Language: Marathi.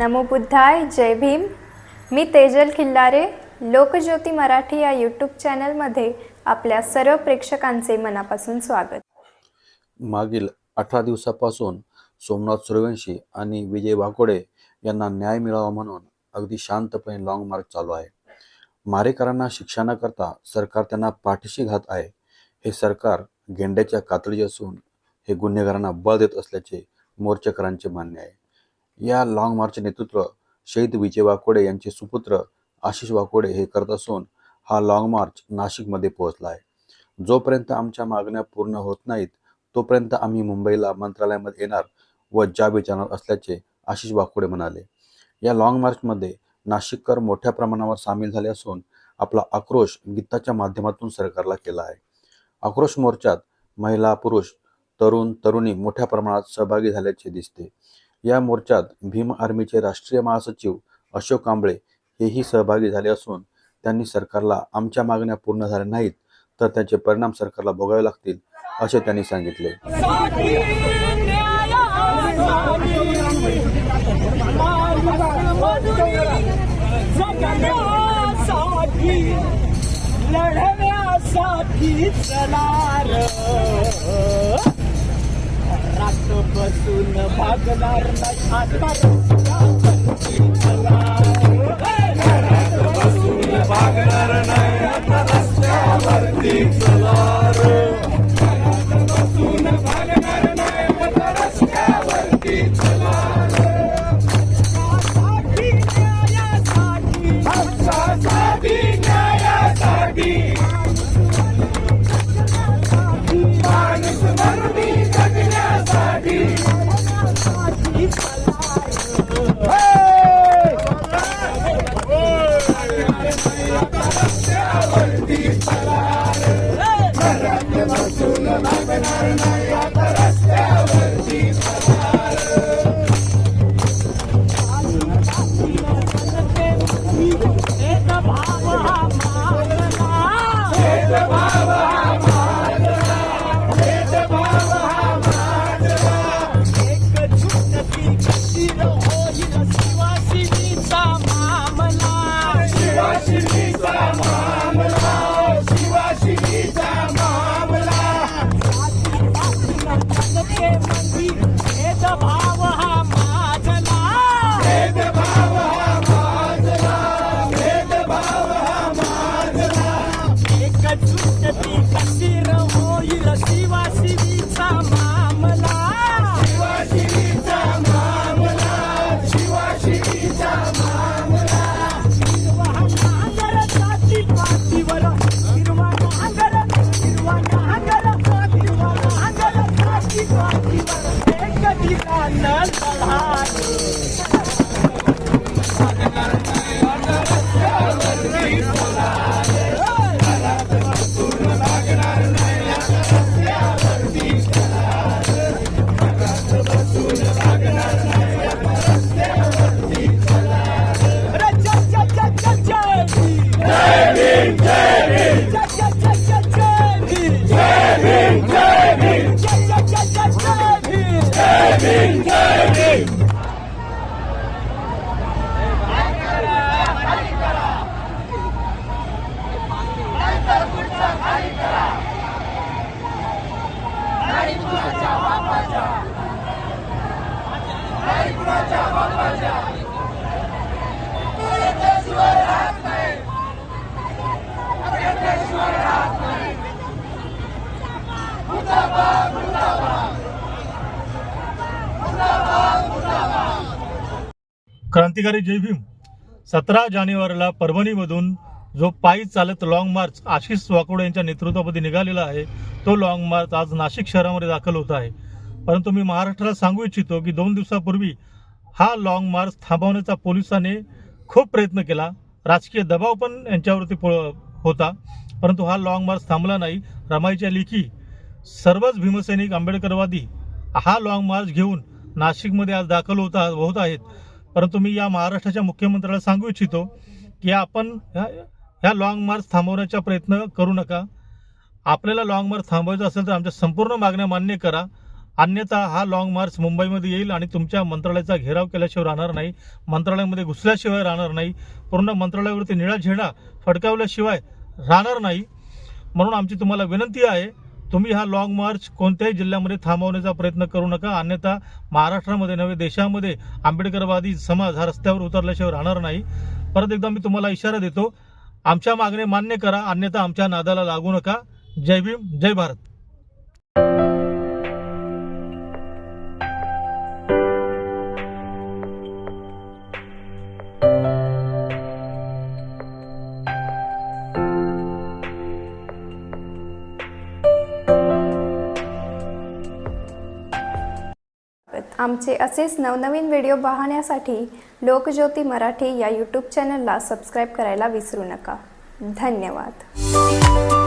नमो बुद्धाय जय भीम. मी तेजल खिल्लारे लोकज्योती मराठी या यूट्यूब चॅनलमध्ये आपल्या सर्व प्रेक्षकांचे मनापासून स्वागत. मागील अठरा दिवसापासून सोमनाथ सूर्यवंशी आणि विजय वाकोडे यांना न्याय मिळावा म्हणून अगदी शांतपणे लाँग मार्च चालू आहे. मारेकरांना शिक्षा न करता सरकार त्यांना पाठीशी घात आहे. हे सरकार गेंड्याच्या कातळी असून हे गुन्हेगारांना बळ देत असल्याचे मोर्चेकरांचे म्हणणे आहे. या लाँग मार्चचे नेतृत्व शहीद विजय वाकोडे यांचे सुपुत्र आशिष वाकोडे हे करत असून हा लाँग मार्च नाशिकमध्ये पोहोचला आहे. जोपर्यंत आमच्या मागण्या पूर्ण होत नाहीत तोपर्यंत आम्ही मुंबईला मंत्रालयामध्ये येणार व जाब विचारणार असल्याचे आशिष वाकोडे म्हणाले. या लाँग मार्चमध्ये नाशिककर मोठ्या प्रमाणावर सामील झाले असून आपला आक्रोश गीताच्या माध्यमातून सरकारला केला आहे. आक्रोश मोर्चात महिला पुरुष तरुण तरुणी मोठ्या प्रमाणात सहभागी झाल्याचे दिसते. या मोर्चात भीम आर्मीचे राष्ट्रीय महासचिव अशोक कांबळे हेही सहभागी झाले असून त्यांनी सरकारला आमच्या मागण्या पूर्ण झाल्या नाहीत तर त्याचे परिणाम सरकारला भोगावे लागतील असे त्यांनी सांगितले. लढण्यासाठी भागणार शिवाशिनीचा Sinistramão क्रांतिकारी जय भीम. सतरा जानेवारीला परभणीमधून जो पायी चालत लाँग मार्च आशिष वाकोडे यांच्या नेतृत्वामध्ये निघालेला आहे तो लाँग मार्च आज नाशिक शहरामध्ये दाखल होत आहे. परंतु मी महाराष्ट्राला सांगू इच्छितो की दोन दिवसापूर्वी हा लाँग मार्च थांबवण्याचा पोलिसांनी खूप प्रयत्न केला. राजकीय दबाव पण यांच्यावरती होता. परंतु हा लाँग मार्च थांबला नाही. रमाईच्या लेखी सर्वच भीमसैनिक आंबेडकरवादी हा लाँग मार्च घेऊन नाशिकमध्ये आज दाखल होता होत आहेत. परंतु मी या महाराष्ट्राच्या मुख्यमंत्र्याला सांगू इच्छितो की आपण ह्या ह्या लाँग मार्च थांबवण्याचा प्रयत्न करू नका. आपल्याला लाँग मार्च थांबवायचा असेल तर आमच्या संपूर्ण मागण्या मान्य करा. अन्यथा हा लॉंग मार्च मुंबईमध्ये येईल आणि तुमच्या मंत्रालयाचा घेराव केल्याशिवाय राहणार नाही. मंत्रालयामध्ये घुसल्याशिवाय राहणार नाही. पूर्ण मंत्रालयावरती निळा झेंडा फडकावल्याशिवाय राहणार नाही. म्हणून आमची तुम्हाला विनंती आहे तुम्ही हा लॉंग मार्च कोणत्याही जिल्ह्यामध्ये थांबवण्याचा प्रयत्न करू नका. अन्यथा महाराष्ट्रामध्ये नव्हे देशामध्ये आंबेडकरवादी समाज हा रस्त्यावर उतरल्याशिवाय राहणार नाही. परत एकदा मी तुम्हाला इशारा देतो. आमच्या मागणे मान्य करा अन्यथा आमच्या नादाला लागू नका. जय भीम जय भारत. आमचे असेच नवनवीन व्हिडिओ पाहण्यासाठी लोकज्योती मराठी या यूट्यूब चॅनलला सबस्क्राईब करायला विसरू नका. धन्यवाद.